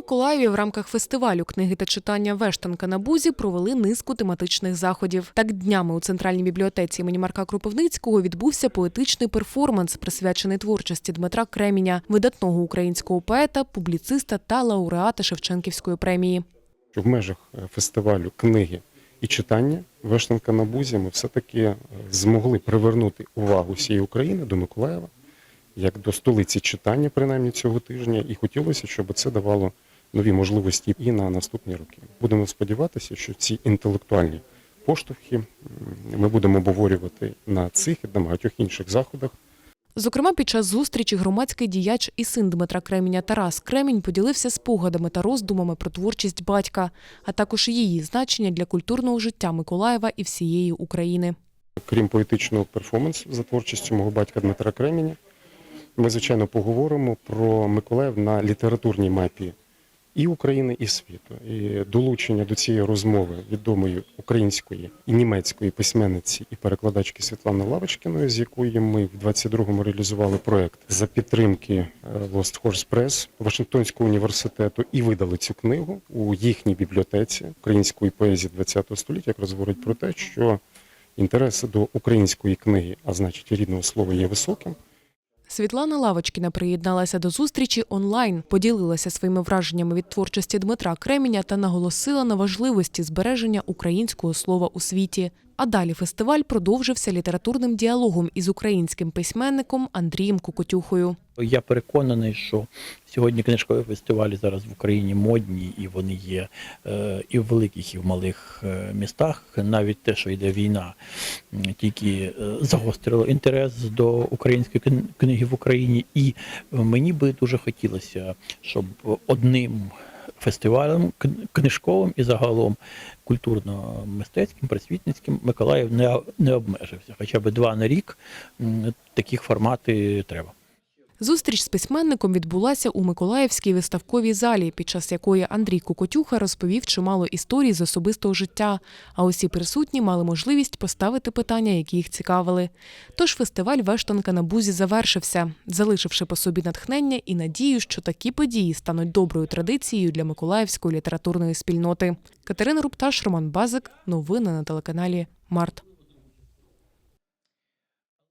Миколаєві в рамках фестивалю книги та читання Вештанка на бузі провели низку тематичних заходів. Так днями у центральній бібліотеці імені Марка Кропивницького відбувся поетичний перформанс, присвячений творчості Дмитра Креміня, видатного українського поета, публіциста та лауреата Шевченківської премії. в межах е, фестивалю книги і читання Вештанка на Бузі ми все-таки е, змогли привернути увагу всієї України до Миколаєва, як до столиці читання, принаймні цього тижня, і хотілося, щоб це давало нові можливості і на наступні роки. Будемо сподіватися, що ці інтелектуальні поштовхи ми будемо обговорювати на цих і на багатьох інших заходах. Зокрема, під час зустрічі громадський діяч і син Дмитра Креміня Тарас Кремінь поділився спогадами та роздумами про творчість батька, а також її значення для культурного життя Миколаєва і всієї України. Крім поетичного перформансу за творчістю мого батька Дмитра Кременя, ми, звичайно, поговоримо про Миколаїв на літературній мапі і України, і світу. І долучення до цієї розмови відомої української і німецької письменниці і перекладачки Світлани Лавочкіної, з якої ми в 22-му реалізували проект за підтримки е, Lost Horse Press Вашингтонського університету і видали цю книгу у їхній бібліотеці української поезії ХХ століття, якраз говорить про те, що інтерес до української книги, а значить рідного слова, є високим. Світлана Лавочкіна приєдналася до зустрічі онлайн, поділилася своїми враженнями від творчості Дмитра Креміня та наголосила на важливості збереження українського слова у світі. А далі фестиваль продовжився літературним діалогом із українським письменником Андрієм Кукотюхою. Я переконаний, що сьогодні книжкові фестивалі зараз в Україні модні, і вони є е, і в великих, і в малих е, містах. Навіть те, що йде війна, тільки е, загострило інтерес до української кни- книги в Україні. І мені би дуже хотілося, щоб одним фестивалем книжковим і загалом культурно-мистецьким, просвітницьким Миколаїв не, обмежився. Хоча б два на рік таких формати треба. Зустріч з письменником відбулася у Миколаївській виставковій залі, під час якої Андрій Кукотюха розповів чимало історій з особистого життя, а усі присутні мали можливість поставити питання, які їх цікавили. Тож фестиваль Вештанка на бузі завершився, залишивши по собі натхнення і надію, що такі події стануть доброю традицією для миколаївської літературної спільноти. Катерина Рупташ, Роман Базик. Новини на телеканалі Март.